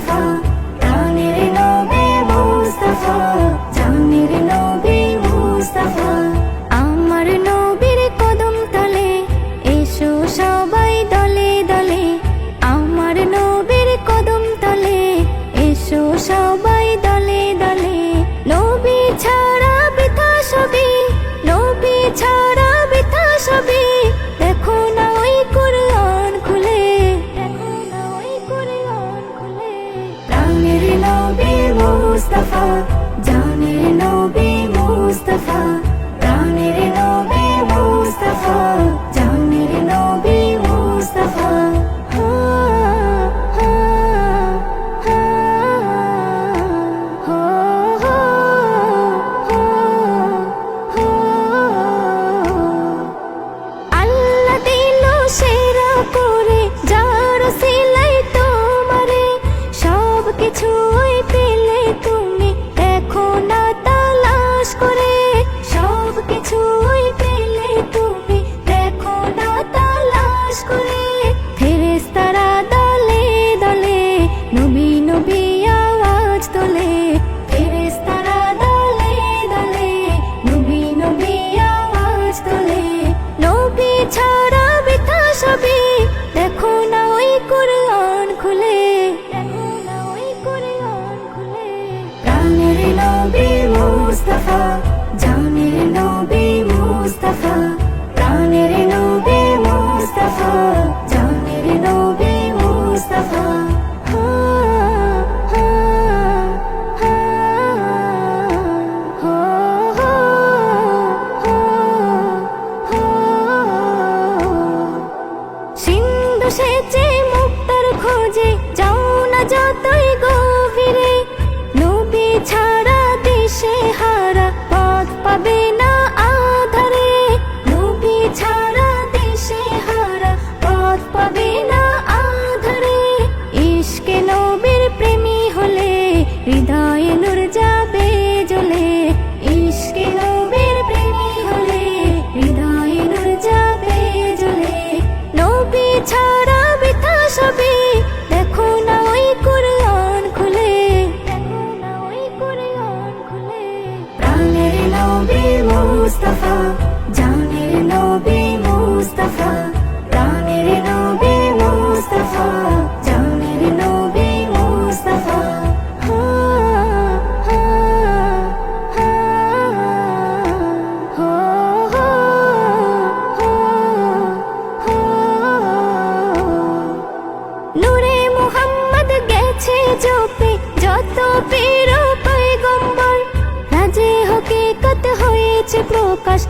মুস্তাফা প্রাণের নবী মুস্তাফা জানের নবী মুস্তাফা আমার নবীর কদম তলে এসো সবাই দলে দলে, আমার নবীর কদম নবী ছাড় নবী মুস্তাফা জানের নবী মুস্তাফা, প্রাণের নবী মুস্তাফা, জানের নবী মুস্তাফা। সেরা করে, যার সিলাই সব কিছুই কুরআন খুলে। প্রাণের নবী মুস্তাফা জানের নবী মুস্তাফা প্রাণের নবী মুস্তাফা জানের নবী মুস্তাফা। হা হা হা হা সিন্ধু সেচে মুক্তার খোঁজে, যাও না যতই গভীরে। নবী ছাড়া দেশে হারা পথ পাবে না আধারে। নবী ছাড়া দেশে হারা পথ পাবে না আধারে। ইশকে নবীর প্রেমী হলে, হৃদয়ে নূর যাবে জ্বলে। ইশকে নবীর প্রেমী হলে, হৃদয়ে নূর যাবে জ্বলে। নবী ছাড়া বৃথা সবই মুস্তাফা জানের নবী মুস্তাফা, প্রাণের নবী মুস্তাফা জানের নবী মুস্তাফা। নূরে মুহাম্মদ গেছে জপে, যত পীর পয়গম্বর, রাজে হকিকত হয়েছে প্রকাশ।